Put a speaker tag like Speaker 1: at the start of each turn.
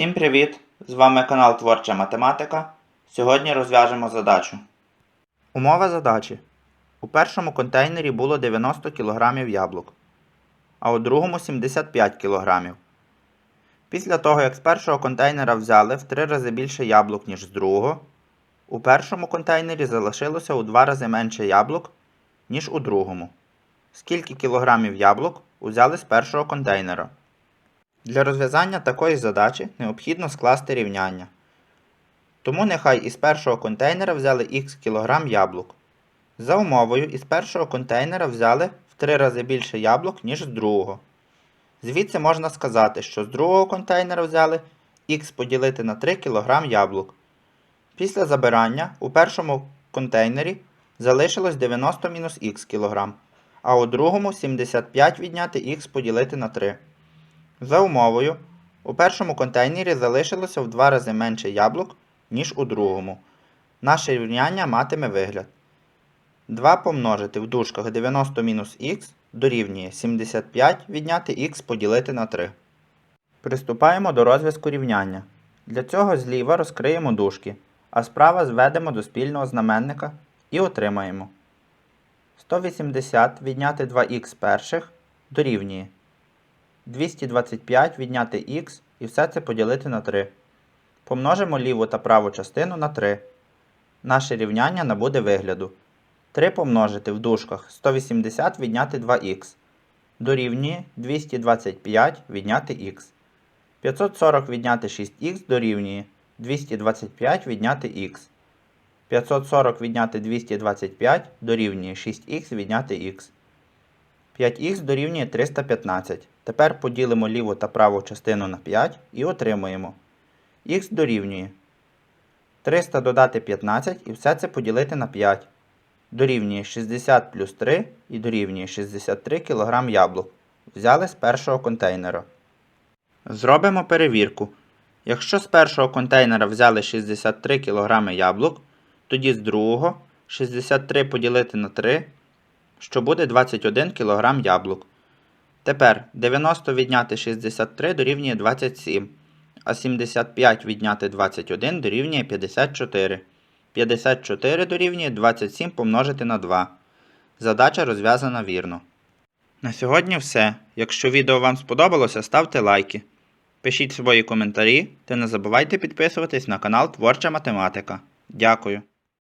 Speaker 1: Всім привіт! З вами канал Творча Математика. Сьогодні розв'яжемо задачу. Умова задачі. У першому контейнері було 90 кг яблук, а у другому 75 кг. Після того, як з першого контейнера взяли в 3 рази більше яблук, ніж з другого, у першому контейнері залишилося у 2 рази менше яблук, ніж у другому. Скільки кілограмів яблук узяли з першого контейнера? Для розв'язання такої задачі необхідно скласти рівняння. Тому нехай із першого контейнера взяли х кг яблук. За умовою, із першого контейнера взяли в 3 рази більше яблук, ніж з другого. Звідси можна сказати, що з другого контейнера взяли х поділити на 3 кг яблук. Після забирання у першому контейнері залишилось 90 мінус х кг, а у другому 75 відняти х поділити на 3. За умовою, у першому контейнері залишилося в два рази менше яблук, ніж у другому. Наше рівняння матиме вигляд. 2 помножити в дужках 90 мінус х дорівнює 75 відняти х поділити на 3. Приступаємо до розв'язку рівняння. Для цього зліва розкриємо дужки, а справа зведемо до спільного знаменника і отримаємо. 180 відняти 2х перших дорівнює 225 відняти х і все це поділити на 3. Помножимо ліву та праву частину на 3. Наше рівняння набуде вигляду. 3 помножити в дужках 180 відняти 2х. Дорівнює 225 відняти х. 540 відняти 6х дорівнює 225 відняти х. 540 відняти 225 дорівнює 6х відняти х. 5х дорівнює 315. Тепер поділимо ліву та праву частину на 5 і отримуємо. Х дорівнює 300 додати 15 і все це поділити на 5. Дорівнює 60 плюс 3 і дорівнює 63 кг яблук. Взяли з першого контейнера. Зробимо перевірку. Якщо з першого контейнера взяли 63 кг яблук, тоді з другого 63 поділити на 3 що буде 21 кг яблук. Тепер 90 відняти 63 дорівнює 27, а 75 відняти 21 дорівнює 54. 54 дорівнює 27 помножити на 2. Задача розв'язана вірно. На сьогодні все. Якщо відео вам сподобалося, ставте лайки. Пишіть свої коментарі та не забувайте підписуватись на канал Творча Математика. Дякую.